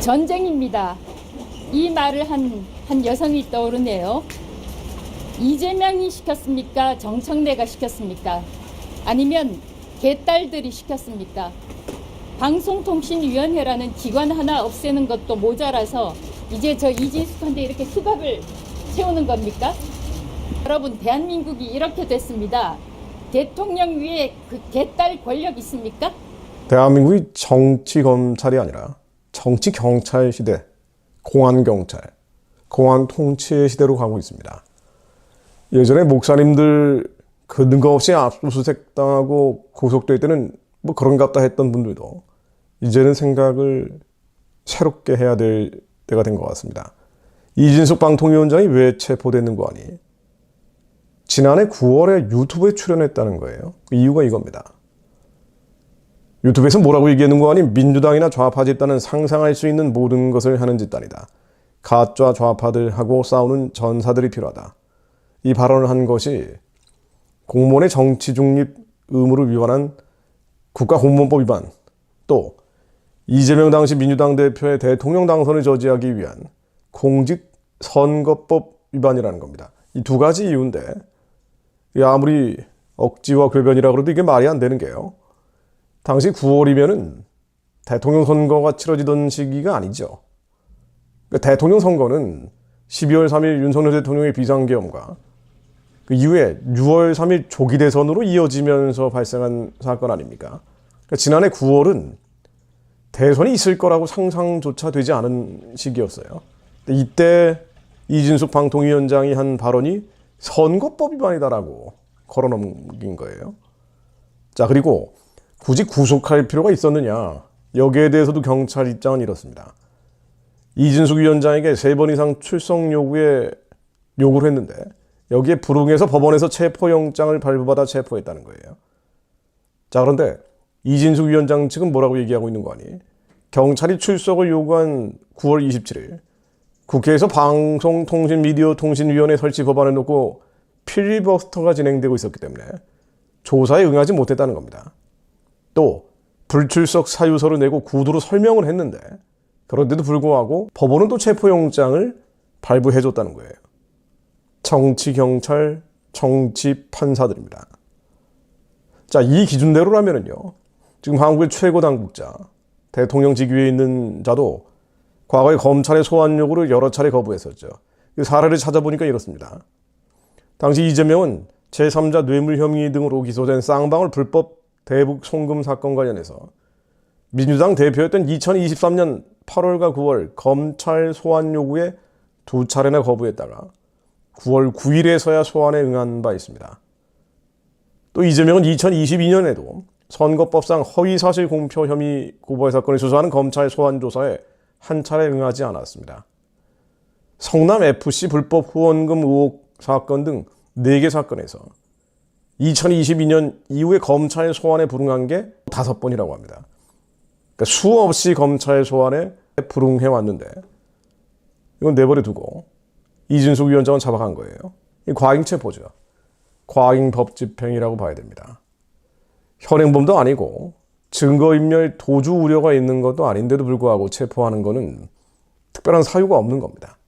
전쟁입니다. 이 말을 한, 한 여성이 떠오르네요. 이재명이 시켰습니까? 정청래가 시켰습니까? 아니면 개딸들이 시켰습니까? 방송통신위원회라는 기관 하나 없애는 것도 모자라서 이제 저 이진숙한테 이렇게 수갑을 채우는 겁니까? 여러분, 대한민국이 이렇게 됐습니다. 대통령 위에 그 개딸 권력 있습니까? 대한민국이 정치 검찰이 아니라 정치 경찰 시대, 공안 경찰, 공안 통치 시대로 가고 있습니다. 예전에 목사님들 근거 없이 압수수색 당하고 구속될 때는 뭐 그런갑다 했던 분들도 이제는 생각을 새롭게 해야 될 때가 된 것 같습니다. 이진숙 방통위원장이 왜 체포되는 거 아니? 지난해 9월에 유튜브에 출연했다는 거예요. 그 이유가 이겁니다. 유튜브에서 뭐라고 얘기하는 거 아니? 민주당이나 좌파 집단은 상상할 수 있는 모든 것을 하는 집단이다. 가짜 좌파들하고 싸우는 전사들이 필요하다. 이 발언을 한 것이 공무원의 정치 중립 의무를 위반한 국가공무원법 위반, 또 이재명 당시 민주당 대표의 대통령 당선을 저지하기 위한 공직선거법 위반이라는 겁니다. 이 두 가지 이유인데 아무리 억지와 궤변이라 그래도 이게 말이 안 되는 게요. 당시 9월이면은 대통령 선거가 치러지던 시기가 아니죠. 그러니까 대통령 선거는 12월 3일 윤석열 대통령의 비상계엄과 그 이후에 6월 3일 조기 대선으로 이어지면서 발생한 사건 아닙니까? 그러니까 지난해 9월은 대선이 있을 거라고 상상조차 되지 않은 시기였어요. 이때 이진숙 방통위원장이 한 발언이 선거법 위반이다라고 걸어넘긴 거예요. 자, 그리고 굳이 구속할 필요가 있었느냐? 여기에 대해서도 경찰 입장은 이렇습니다. 이진숙 위원장에게 세 번 이상 출석 요구에 요구를 했는데 여기에 불응해서 법원에서 체포영장을 발부받아 체포했다는 거예요. 자, 그런데 이진숙 위원장 측은 뭐라고 얘기하고 있는 거 아니? 경찰이 출석을 요구한 9월 27일 국회에서 방송통신미디어통신위원회 설치 법안을 놓고 필리버스터가 진행되고 있었기 때문에 조사에 응하지 못했다는 겁니다. 또 불출석 사유서를 내고 구두로 설명을 했는데 그런데도 불구하고 법원은 또 체포영장을 발부해줬다는 거예요. 정치 경찰, 정치 판사들입니다. 자, 이 기준대로라면은요. 지금 한국의 최고 당국자, 대통령 직위에 있는 자도 과거에 검찰의 소환 요구를 여러 차례 거부했었죠. 그 사례를 찾아보니까 이렇습니다. 당시 이재명은 제3자 뇌물 혐의 등으로 기소된 쌍방울 불법 대북 송금 사건 관련해서 민주당 대표였던 2023년 8월과 9월 검찰 소환 요구에 두 차례나 거부했다가 9월 9일에서야 소환에 응한 바 있습니다. 또 이재명은 2022년에도 선거법상 허위사실 공표 혐의 고발 사건을 수사하는 검찰 소환 조사에 한 차례 응하지 않았습니다. 성남 FC 불법 후원금 의혹 사건 등 4개 사건에서 2022년 이후에 검찰 소환에 불응한 게 다섯 번이라고 합니다. 그러니까 수없이 검찰 소환에 불응해 왔는데 이건 내버려 두고 이진숙 위원장은 잡아간 거예요. 이 과잉 체포죠. 과잉 법 집행이라고 봐야 됩니다. 현행범도 아니고 증거인멸 도주 우려가 있는 것도 아닌데도 불구하고 체포하는 것은 특별한 사유가 없는 겁니다.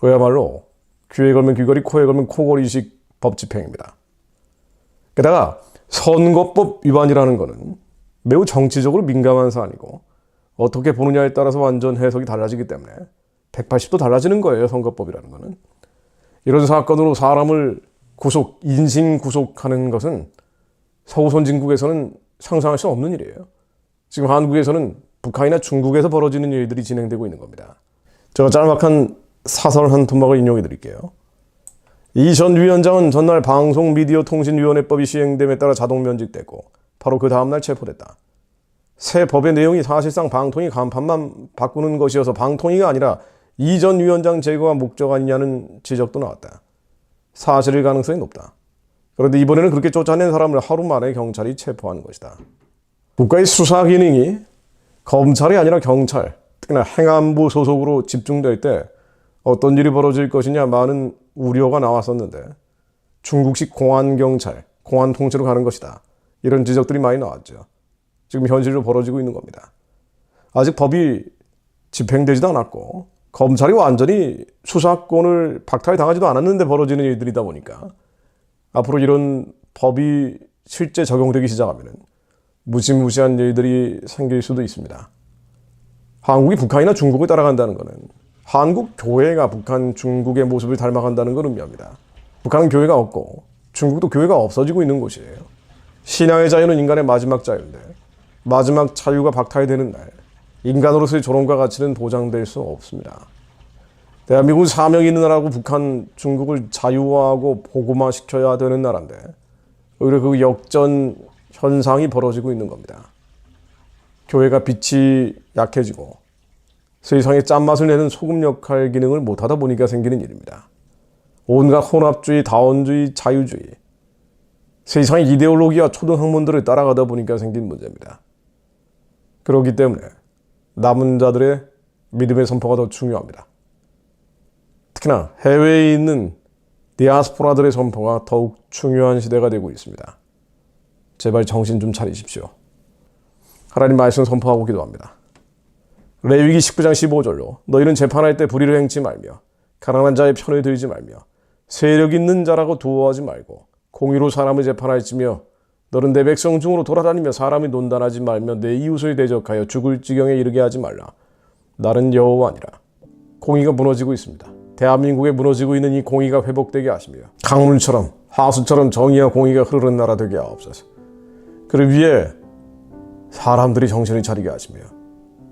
그야말로 귀에 걸면 귀걸이, 코에 걸면 코걸이식 법 집행입니다. 게다가 선거법 위반이라는 것은 매우 정치적으로 민감한 사안이고 어떻게 보느냐에 따라서 완전 해석이 달라지기 때문에 180도 달라지는 거예요. 선거법이라는 것은. 이런 사건으로 사람을 구속, 인신 구속하는 것은 서구 선진국에서는 상상할 수 없는 일이에요. 지금 한국에서는 북한이나 중국에서 벌어지는 일들이 진행되고 있는 겁니다. 제가 짤막한 사설 한 토막을 인용해 드릴게요. 이 전 위원장은 전날 방송미디어통신위원회법이 시행됨에 따라 자동 면직됐고 바로 그 다음날 체포됐다. 새 법의 내용이 사실상 방통위 간판만 바꾸는 것이어서 방통위가 아니라 이 전 위원장 제거가 목적 아니냐는 지적도 나왔다. 사실일 가능성이 높다. 그런데 이번에는 그렇게 쫓아낸 사람을 하루 만에 경찰이 체포한 것이다. 국가의 수사 기능이 검찰이 아니라 경찰, 특히나 행안부 소속으로 집중될 때 어떤 일이 벌어질 것이냐 많은 우려가 나왔었는데 중국식 공안 경찰, 공안 통째로 가는 것이다. 이런 지적들이 많이 나왔죠. 지금 현실로 벌어지고 있는 겁니다. 아직 법이 집행되지도 않았고 검찰이 완전히 수사권을 박탈 당하지도 않았는데 벌어지는 일들이다 보니까 앞으로 이런 법이 실제 적용되기 시작하면 무시무시한 일들이 생길 수도 있습니다. 한국이 북한이나 중국을 따라간다는 것은 한국 교회가 북한, 중국의 모습을 닮아간다는 걸 의미합니다. 북한은 교회가 없고 중국도 교회가 없어지고 있는 곳이에요. 신앙의 자유는 인간의 마지막 자유인데 마지막 자유가 박탈되는 날 인간으로서의 존엄과 가치는 보장될 수 없습니다. 대한민국은 사명이 있는 나라고 북한, 중국을 자유화하고 복음화 시켜야 되는 나라인데 오히려 그 역전 현상이 벌어지고 있는 겁니다. 교회가 빛이 약해지고 세상에 짠맛을 내는 소금 역할 기능을 못하다 보니까 생기는 일입니다. 온갖 혼합주의, 다원주의, 자유주의, 세상의 이데올로기와 초등학문들을 따라가다 보니까 생긴 문제입니다. 그렇기 때문에 남은 자들의 믿음의 선포가 더 중요합니다. 특히나 해외에 있는 디아스포라들의 선포가 더욱 중요한 시대가 되고 있습니다. 제발 정신 좀 차리십시오. 하나님 말씀 선포하고 기도합니다. 레위기 19장 15절로 너희는 재판할 때 불의를 행치 말며 가난한 자의 편을 들지 말며 세력 있는 자라고 두어하지 말고 공의로 사람을 재판할지며 너는 내 백성 중으로 돌아다니며 사람이 논단하지 말며 내 이웃을 대적하여 죽을 지경에 이르게 하지 말라. 나는 여호와니라. 공의가 무너지고 있습니다. 대한민국에 무너지고 있는 이 공의가 회복되게 하시며 강물처럼 하수처럼 정의와 공의가 흐르는 나라 되게 하옵소서. 그를 위해 사람들이 정신을 차리게 하시며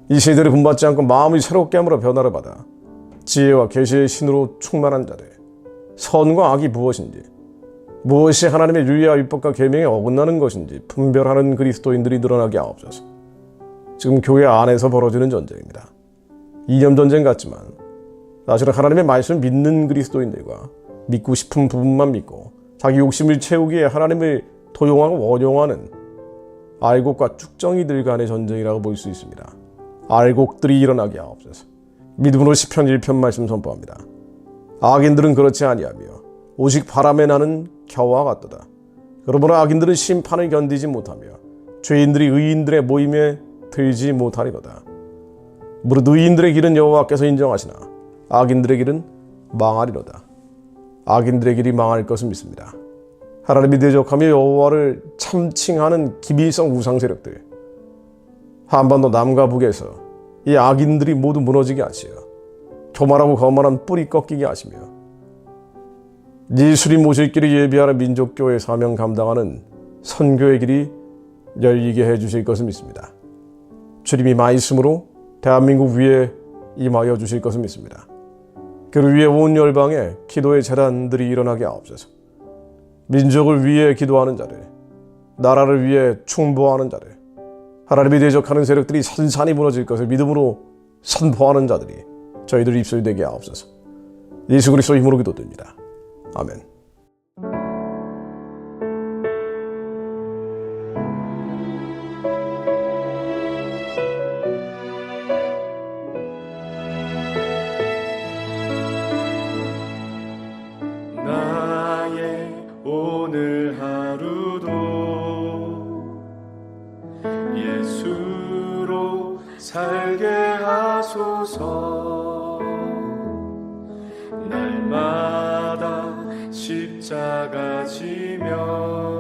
이 시대를 분받지 않고 마음이 새롭게 함으로 변화를 받아 지혜와 계시의 신으로 충만한 자들 선과 악이 무엇인지 무엇이 하나님의 윤리와 율법과 계명에 어긋나는 것인지 분별하는 그리스도인들이 늘어나게 하옵소서. 지금 교회 안에서 벌어지는 전쟁입니다. 이념 전쟁 같지만 사실은 하나님의 말씀을 믿는 그리스도인들과 믿고 싶은 부분만 믿고 자기 욕심을 채우기에 하나님을 도용하고 원용하는 알곡과 쭉정이들 간의 전쟁이라고 볼 수 있습니다. 알곡들이 일어나게 하옵소서. 믿음으로 시편 1편 말씀 선포합니다. 악인들은 그렇지 아니하며 오직 바람에 나는 겨와 같도다. 그러므로 악인들은 심판을 견디지 못하며 죄인들이 의인들의 모임에 들지 못하리로다. 무릇 의인들의 길은 여호와께서 인정하시나 악인들의 길은 망하리로다. 악인들의 길이 망할 것을 믿습니다. 하나님이 대적하며 여호와를 참칭하는 기비성 우상 세력들 한반도 남과 북에서 이 악인들이 모두 무너지게 하시어 교만하고 거만한 뿌리 꺾이게 하시며 예수님 모실 길을 예비하는 민족교회 사명 감당하는 선교의 길이 열리게 해주실 것을 믿습니다. 주님이 말씀으로 대한민국 위에 임하여 주실 것을 믿습니다. 그를 위해 온 열방에 기도의 재단들이 일어나게 하옵소서. 민족을 위해 기도하는 자들, 나라를 위해 충보하는 자들, 하나님이 대적하는 세력들이 산산이 무너질 것을 믿음으로 선포하는 자들이 저희들 입술이 되게 하옵소서. 예수 그리스도 힘으로 기도드립니다. 아멘. 예수로 살게 하소서. 날마다 십자가 지며